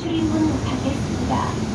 출입문 닫겠습니다.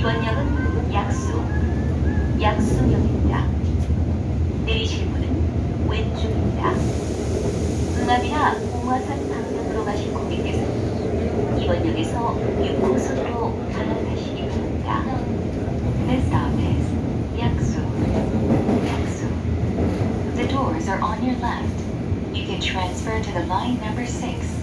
이번 역은 약수, 약수역입니다. 내리실 문은 왼쪽입니다. 응암이나 공화산 방면으로 가실 고객께서는 이번 역에서 6호선으로 갈아타시기 바랍니다. This stop is 약수, 약수. The doors are on your left. You can transfer to the line number 6